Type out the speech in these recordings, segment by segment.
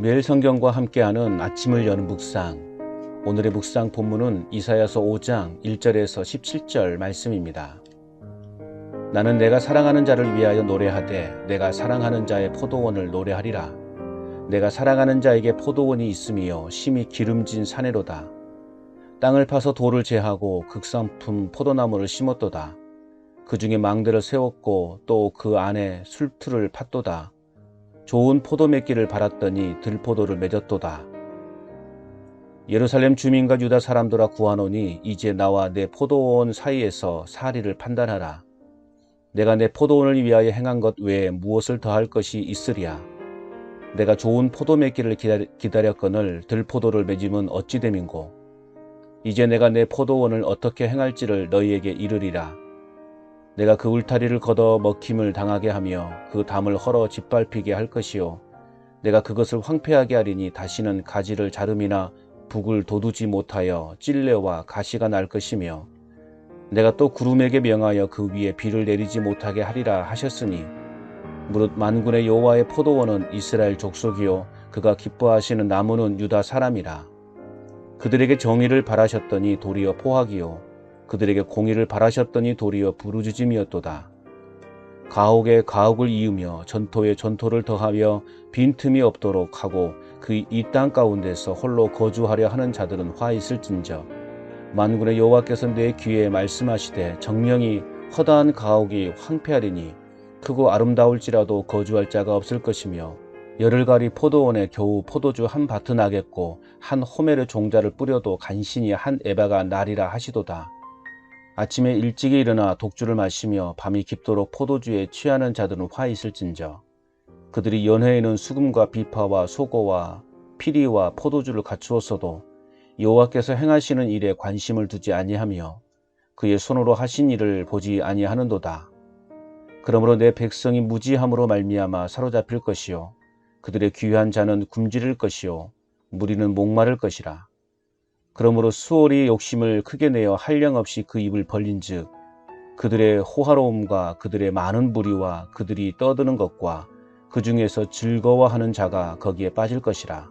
매일 성경과 함께하는 아침을 여는 묵상. 오늘의 묵상 본문은 이사야서 5장 1절에서 17절 말씀입니다. 나는 내가 사랑하는 자를 위하여 노래하되 내가 사랑하는 자의 포도원을 노래하리라. 내가 사랑하는 자에게 포도원이 있으며 심히 기름진 사내로다. 땅을 파서 돌을 제하고 극상품 포도나무를 심었도다. 그 중에 망대를 세웠고 또 그 안에 술틀을 팠도다. 좋은 포도 맺기를 바랐더니 들포도를 맺었도다. 예루살렘 주민과 유다 사람들아 구하노니 이제 나와 내 포도원 사이에서 사리를 판단하라. 내가 내 포도원을 위하여 행한 것 외에 무엇을 더할 것이 있으랴. 내가 좋은 포도 맺기를 기다렸거늘 들포도를 맺으면 어찌 됨인고. 이제 내가 내 포도원을 어떻게 행할지를 너희에게 이르리라. 내가 그 울타리를 걷어 먹힘을 당하게 하며 그 담을 헐어 짓밟히게 할 것이요. 내가 그것을 황폐하게 하리니 다시는 가지를 자름이나 북을 돋우지 못하여 찔레와 가시가 날 것이며 내가 또 구름에게 명하여 그 위에 비를 내리지 못하게 하리라 하셨으니 무릇 만군의 여호와의 포도원은 이스라엘 족속이요. 그가 기뻐하시는 나무는 유다 사람이라. 그들에게 정의를 바라셨더니 도리어 포악이요 그들에게 공의를 바라셨더니 도리어 부르짖음이었도다. 가옥에 가옥을 이으며 전토에 전토를 더하며 빈틈이 없도록 하고 그 이 땅 가운데서 홀로 거주하려 하는 자들은 화 있을진저 만군의 여호와께서 내 귀에 말씀하시되 정령이 허다한 가옥이 황폐하리니 크고 아름다울지라도 거주할 자가 없을 것이며 열흘가리 포도원에 겨우 포도주 한 밭은 나겠고 한 호멜의 종자를 뿌려도 간신히 한 에바가 나리라 하시도다. 아침에 일찍이 일어나 독주를 마시며 밤이 깊도록 포도주에 취하는 자들은 화 있을진저 그들이 연회에는 수금과 비파와 소고와 피리와 포도주를 갖추었어도 여호와께서 행하시는 일에 관심을 두지 아니하며 그의 손으로 하신 일을 보지 아니하는도다. 그러므로 내 백성이 무지함으로 말미암아 사로잡힐 것이요 그들의 귀한 자는 굶주릴 것이요 무리는 목마를 것이라. 그러므로 수월이 욕심을 크게 내어 한량 없이 그 입을 벌린즉 그들의 호화로움과 그들의 많은 부리와 그들이 떠드는 것과 그 중에서 즐거워하는 자가 거기에 빠질 것이라.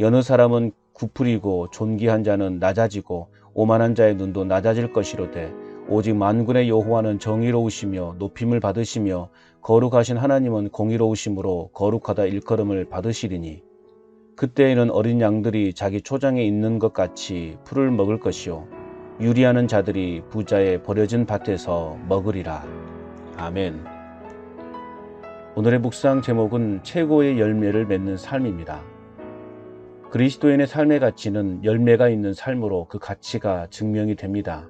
여느 사람은 구풀이고 존귀한 자는 낮아지고 오만한 자의 눈도 낮아질 것이로되 오직 만군의 여호와는 정의로우시며 높임을 받으시며 거룩하신 하나님은 공의로우심으로 거룩하다 일컬음을 받으시리니 그때에는 어린 양들이 자기 초장에 있는 것 같이 풀을 먹을 것이요 유리하는 자들이 부자의 버려진 밭에서 먹으리라. 아멘. 오늘의 묵상 제목은 최고의 열매를 맺는 삶입니다. 그리스도인의 삶의 가치는 열매가 있는 삶으로 그 가치가 증명이 됩니다.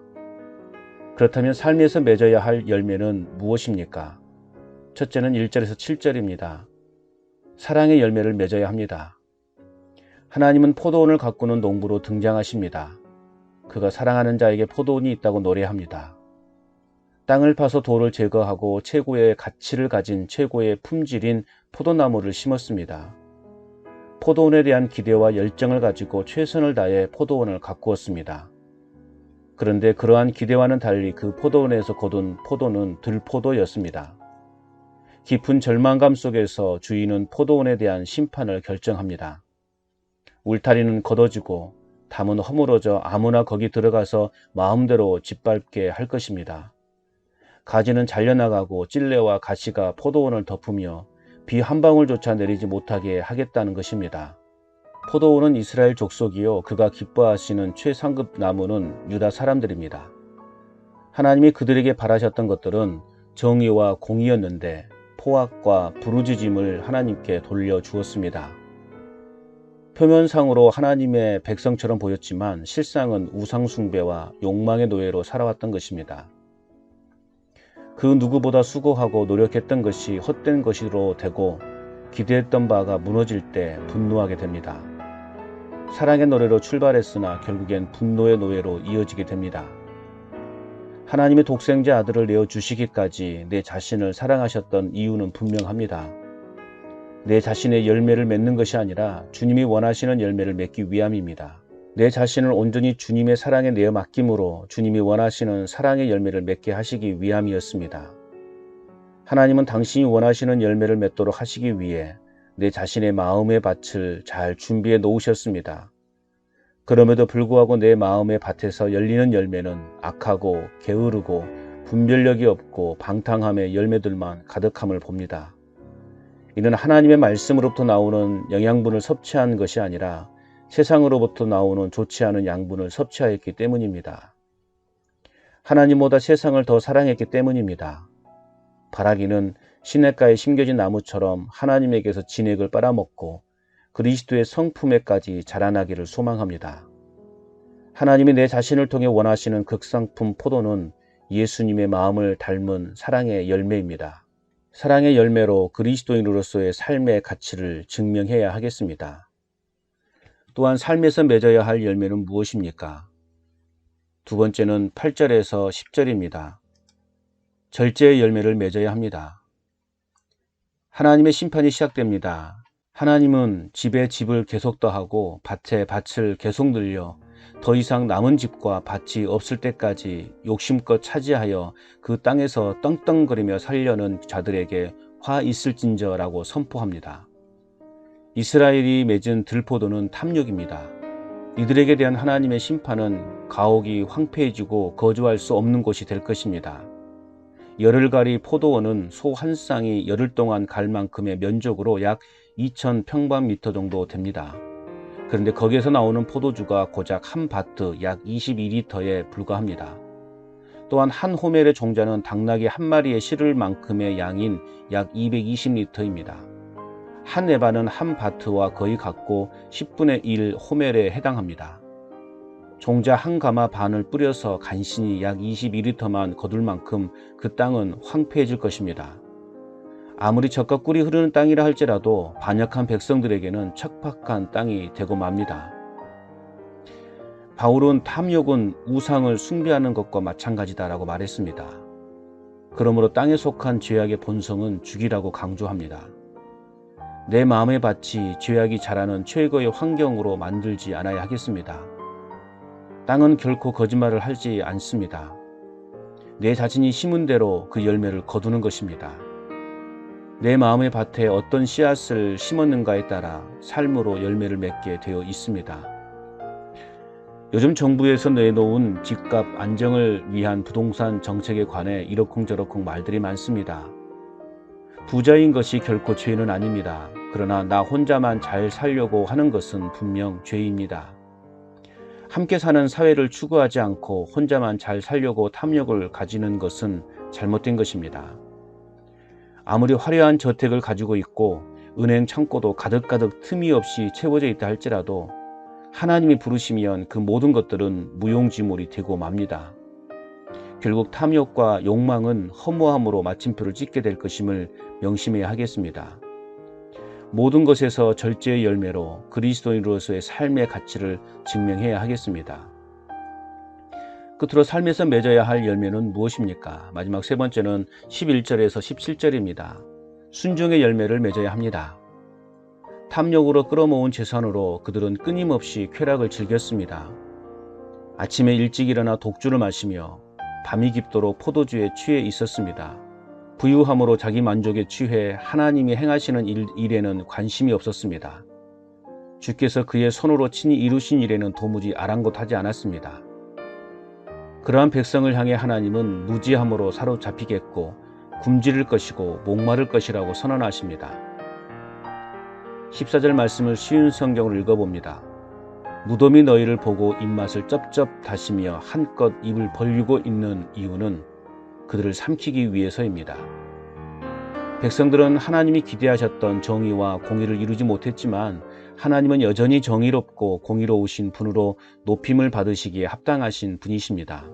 그렇다면 삶에서 맺어야 할 열매는 무엇입니까? 첫째는 1절에서 7절입니다. 사랑의 열매를 맺어야 합니다. 하나님은 포도원을 가꾸는 농부로 등장하십니다. 그가 사랑하는 자에게 포도원이 있다고 노래합니다. 땅을 파서 돌을 제거하고 최고의 가치를 가진 최고의 품질인 포도나무를 심었습니다. 포도원에 대한 기대와 열정을 가지고 최선을 다해 포도원을 가꾸었습니다. 그런데 그러한 기대와는 달리 그 포도원에서 거둔 포도는 들포도였습니다. 깊은 절망감 속에서 주인은 포도원에 대한 심판을 결정합니다. 울타리는 걷어지고 담은 허물어져 아무나 거기 들어가서 마음대로 짓밟게 할 것입니다. 가지는 잘려나가고 찔레와 가시가 포도원을 덮으며 비 한 방울조차 내리지 못하게 하겠다는 것입니다. 포도원은 이스라엘 족속이요 그가 기뻐하시는 최상급 나무는 유다 사람들입니다. 하나님이 그들에게 바라셨던 것들은 정의와 공의였는데 포악과 부르짖음을 하나님께 돌려 주었습니다. 표면상으로 하나님의 백성처럼 보였지만 실상은 우상숭배와 욕망의 노예로 살아왔던 것입니다. 그 누구보다 수고하고 노력했던 것이 헛된 것으로 되고 기대했던 바가 무너질 때 분노하게 됩니다. 사랑의 노래로 출발했으나 결국엔 분노의 노예로 이어지게 됩니다. 하나님의 독생자 아들을 내어 주시기까지 내 자신을 사랑하셨던 이유는 분명합니다. 내 자신의 열매를 맺는 것이 아니라 주님이 원하시는 열매를 맺기 위함입니다. 내 자신을 온전히 주님의 사랑에 내어 맡김으로 주님이 원하시는 사랑의 열매를 맺게 하시기 위함이었습니다. 하나님은 당신이 원하시는 열매를 맺도록 하시기 위해 내 자신의 마음의 밭을 잘 준비해 놓으셨습니다. 그럼에도 불구하고 내 마음의 밭에서 열리는 열매는 악하고 게으르고 분별력이 없고 방탕함의 열매들만 가득함을 봅니다. 이는 하나님의 말씀으로부터 나오는 영양분을 섭취한 것이 아니라 세상으로부터 나오는 좋지 않은 양분을 섭취하였기 때문입니다. 하나님보다 세상을 더 사랑했기 때문입니다. 바라기는 시냇가에 심겨진 나무처럼 하나님에게서 진액을 빨아먹고 그리스도의 성품에까지 자라나기를 소망합니다. 하나님이 내 자신을 통해 원하시는 극상품 포도는 예수님의 마음을 닮은 사랑의 열매입니다. 사랑의 열매로 그리스도인으로서의 삶의 가치를 증명해야 하겠습니다. 또한 삶에서 맺어야 할 열매는 무엇입니까? 두 번째는 8절에서 10절입니다. 절제의 열매를 맺어야 합니다. 하나님의 심판이 시작됩니다. 하나님은 집에 집을 계속 더하고 밭에 밭을 계속 늘려 더 이상 남은 집과 밭이 없을 때까지 욕심껏 차지하여 그 땅에서 떵떵거리며 살려는 자들에게 화 있을진저라고 선포합니다. 이스라엘이 맺은 들포도는 탐욕입니다. 이들에게 대한 하나님의 심판은 가옥이 황폐해지고 거주할 수 없는 곳이 될 것입니다. 열흘가리 포도원은 소 한 쌍이 열흘 동안 갈 만큼의 면적으로 약 2,000평방미터 정도 됩니다. 그런데 거기에서 나오는 포도주가 고작 한 바트 약 22리터에 불과합니다. 또한 한 호멜의 종자는 당나귀 한 마리에 실을 만큼의 양인 약 220리터입니다. 한 에바는 한 바트와 거의 같고 10분의 1 호멜에 해당합니다. 종자 한 가마 반을 뿌려서 간신히 약 22리터만 거둘 만큼 그 땅은 황폐해질 것입니다. 아무리 젖과 꿀이 흐르는 땅이라 할지라도 반역한 백성들에게는 척박한 땅이 되고 맙니다. 바울은 탐욕은 우상을 숭배하는 것과 마찬가지다라고 말했습니다. 그러므로 땅에 속한 죄악의 본성은 죽이라고 강조합니다. 내 마음의 밭이 죄악이 자라는 최고의 환경으로 만들지 않아야 하겠습니다. 땅은 결코 거짓말을 하지 않습니다. 내 자신이 심은 대로 그 열매를 거두는 것입니다. 내 마음의 밭에 어떤 씨앗을 심었는가에 따라 삶으로 열매를 맺게 되어 있습니다. 요즘 정부에서 내놓은 집값 안정을 위한 부동산 정책에 관해 이러쿵저러쿵 말들이 많습니다. 부자인 것이 결코 죄는 아닙니다. 그러나 나 혼자만 잘 살려고 하는 것은 분명 죄입니다. 함께 사는 사회를 추구하지 않고 혼자만 잘 살려고 탐욕을 가지는 것은 잘못된 것입니다. 아무리 화려한 저택을 가지고 있고 은행 창고도 가득가득 틈이 없이 채워져 있다 할지라도 하나님이 부르시면 그 모든 것들은 무용지물이 되고 맙니다. 결국 탐욕과 욕망은 허무함으로 마침표를 찍게 될 것임을 명심해야 하겠습니다. 모든 것에서 절제의 열매로 그리스도인으로서의 삶의 가치를 증명해야 하겠습니다. 끝으로 삶에서 맺어야 할 열매는 무엇입니까? 마지막 세 번째는 11절에서 17절입니다. 순종의 열매를 맺어야 합니다. 탐욕으로 끌어모은 재산으로 그들은 끊임없이 쾌락을 즐겼습니다. 아침에 일찍 일어나 독주를 마시며 밤이 깊도록 포도주에 취해 있었습니다. 부유함으로 자기 만족에 취해 하나님이 행하시는 일, 일에는 관심이 없었습니다. 주께서 그의 손으로 친히 이루신 일에는 도무지 아랑곳하지 않았습니다. 그러한 백성을 향해 하나님은 무지함으로 사로잡히겠고 굶주릴 것이고 목마를 것이라고 선언하십니다. 14절 말씀을 쉬운 성경을 읽어봅니다. 무덤이 너희를 보고 입맛을 쩝쩝 다시며 한껏 입을 벌리고 있는 이유는 그들을 삼키기 위해서입니다. 백성들은 하나님이 기대하셨던 정의와 공의를 이루지 못했지만 하나님은 여전히 정의롭고 공의로우신 분으로 높임을 받으시기에 합당하신 분이십니다.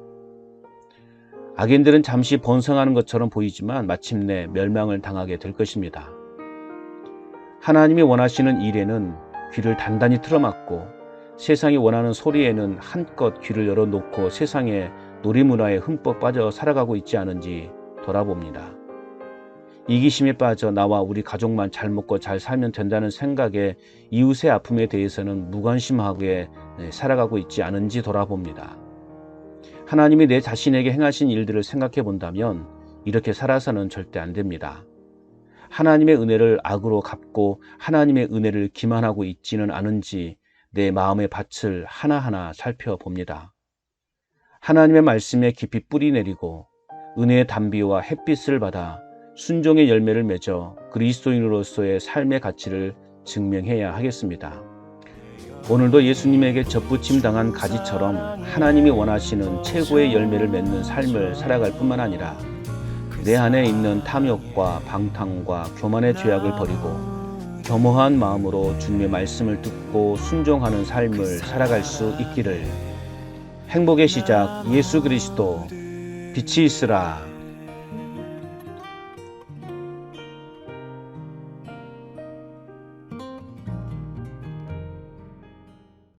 악인들은 잠시 번성하는 것처럼 보이지만 마침내 멸망을 당하게 될 것입니다. 하나님이 원하시는 일에는 귀를 단단히 틀어막고 세상이 원하는 소리에는 한껏 귀를 열어놓고 세상의 놀이문화에 흠뻑 빠져 살아가고 있지 않은지 돌아봅니다. 이기심에 빠져 나와 우리 가족만 잘 먹고 잘 살면 된다는 생각에 이웃의 아픔에 대해서는 무관심하게 살아가고 있지 않은지 돌아봅니다. 하나님이 내 자신에게 행하신 일들을 생각해 본다면 이렇게 살아서는 절대 안 됩니다. 하나님의 은혜를 악으로 갚고 하나님의 은혜를 기만하고 있지는 않은지 내 마음의 밭을 하나하나 살펴봅니다. 하나님의 말씀에 깊이 뿌리 내리고 은혜의 담비와 햇빛을 받아 순종의 열매를 맺어 그리스도인으로서의 삶의 가치를 증명해야 하겠습니다. 오늘도 예수님에게 접붙임 당한 가지처럼 하나님이 원하시는 최고의 열매를 맺는 삶을 살아갈 뿐만 아니라 내 안에 있는 탐욕과 방탕과 교만의 죄악을 버리고 겸허한 마음으로 주님의 말씀을 듣고 순종하는 삶을 살아갈 수 있기를. 행복의 시작 예수 그리스도. 빛이 있으라